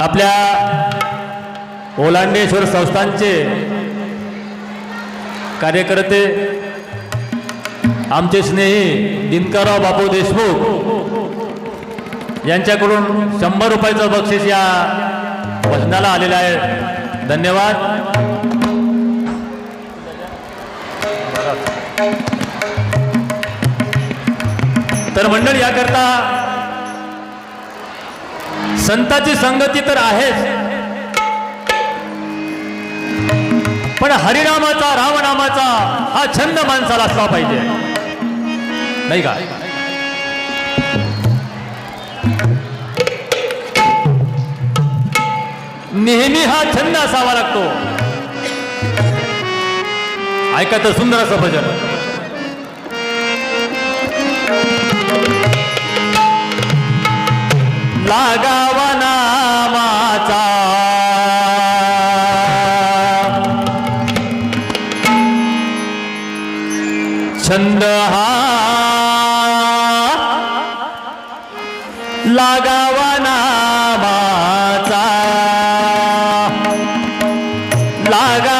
आपल्या ओलांडेश्वर संस्थांचे कार्यकर्ते आमचे स्नेही दिनकरराव बापू देशमुख यांच्याकडून शंभर रुपयाचं बक्षीस या भजनाला आलेलं आहे. धन्यवाद. तर मंडळ याकरता संताची संगती तर आहेच. पण हरिनामाचा रामनामाचा हा छंद माणसाला असला पाहिजे. नाही का? नेहमी हा छंद असावा लागतो. ऐका तर सुंदर असं भजन. लागावा नामाचा. छंद हा लागावा नामाचा. लागावा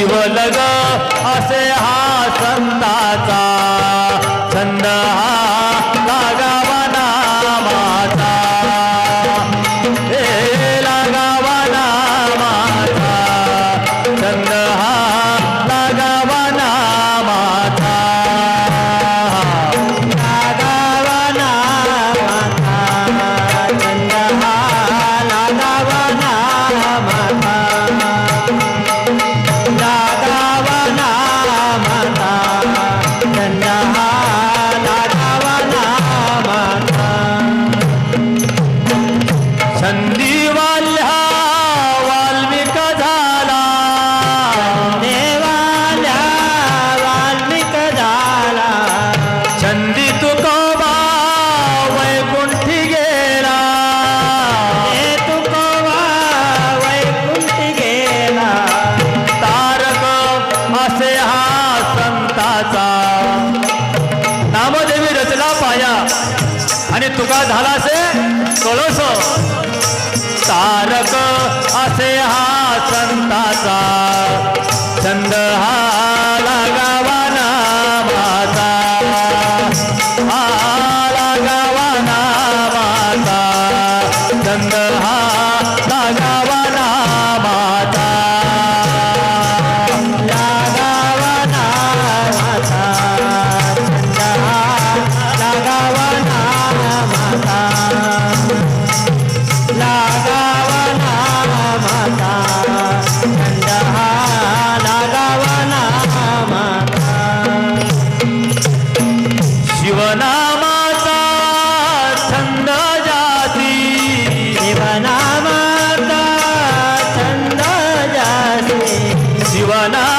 जीव लगा असे हा संताचा छंदी वाल्हा वाल्मिक झाला. छंदी तुकोबा वैकुंठी गेला. तारक असे हा संताचा. नामदेवी रचला पाया. आणि तुका झाला से कळस. तारक असे हा संताचा. छंद हा জানা